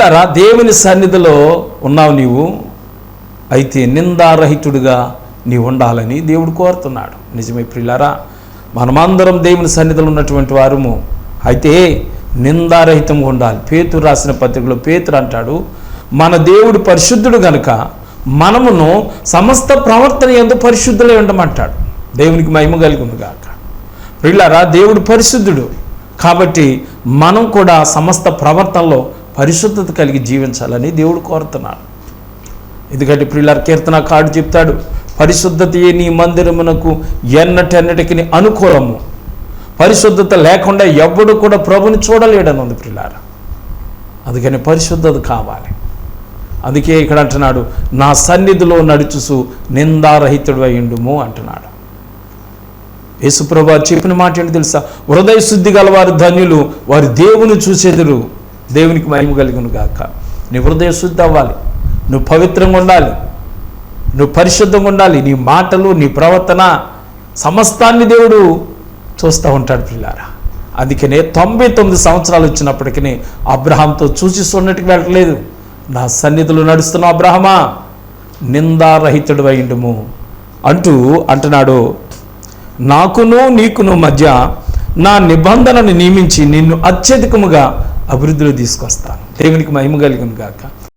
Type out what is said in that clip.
ప్రియులరా దేవుని సన్నిధిలో ఉన్నావు నీవు అయితే నిందారహితుడిగా నీవు ఉండాలని దేవుడు కోరుతున్నాడు. నిజమే ప్రియులరా మనమందరం దేవుని సన్నిధిలో ఉన్నటువంటి వారము అయితే నిందారహితంగా ఉండాలి. పేతురు రాసిన పత్రికలో పేతురు అంటాడు మన దేవుడు పరిశుద్ధుడు గనుక మనమును సమస్త ప్రవర్తన ఎందు పరిశుద్ధులై ఉండమంటాడు. దేవునికి మహిమ కలిగి ఉంది గాక ప్రియులారా దేవుడు పరిశుద్ధుడు కాబట్టి మనం కూడా సమస్త ప్రవర్తనలో పరిశుద్ధత కలిగి జీవించాలని దేవుడు కోరుతున్నాడు. ఎందుకంటే ప్రియులార్ కీర్తన కాడు చెప్తాడు పరిశుద్ధతయే నీ మందిరమునకు ఎన్నటెన్నటికి అనుకూలము. పరిశుద్ధత లేకుండా ఎవ్వడు కూడా ప్రభుని చూడలేడని ఉంది ప్రియులార. అందుకని పరిశుద్ధత కావాలి. అందుకే ఇక్కడ అంటున్నాడు నా సన్నిధిలో నడుచుసు నిందారహితుడు అయ్యుండుము అంటున్నాడు. యేసుప్రభు చెప్పిన మాట ఏంటి తెలుసా? హృదయ శుద్ధి గలవారు ధన్యులు వారి దేవుని చూసేదురు దేవునికి మహిమ కలిగిన గాక. నీ హృదయ శుద్ధి అవ్వాలి. నువ్వు పవిత్రంగా ఉండాలి. నువ్వు పరిశుద్ధంగా ఉండాలి. నీ మాటలు నీ ప్రవర్తన సమస్తాన్ని దేవుడు చూస్తూ ఉంటాడు పిల్లారా అందుకనే తొంభై తొమ్మిది సంవత్సరాలు వచ్చినప్పటికీ అబ్రహాంతో చూసి వెళ్ళలేదు నా సన్నిధిలో నడుస్తున్న అబ్రహమా నిందారహితుడు అయిండుము అంటూ అంటున్నాడు. నాకును నీకును మధ్య నా నిబంధనను నియమించి నిన్ను అత్యధికముగా అభివృద్ధిలో తీసుకొస్తాను. దేవునికి మహిమ కలిగిన గాక.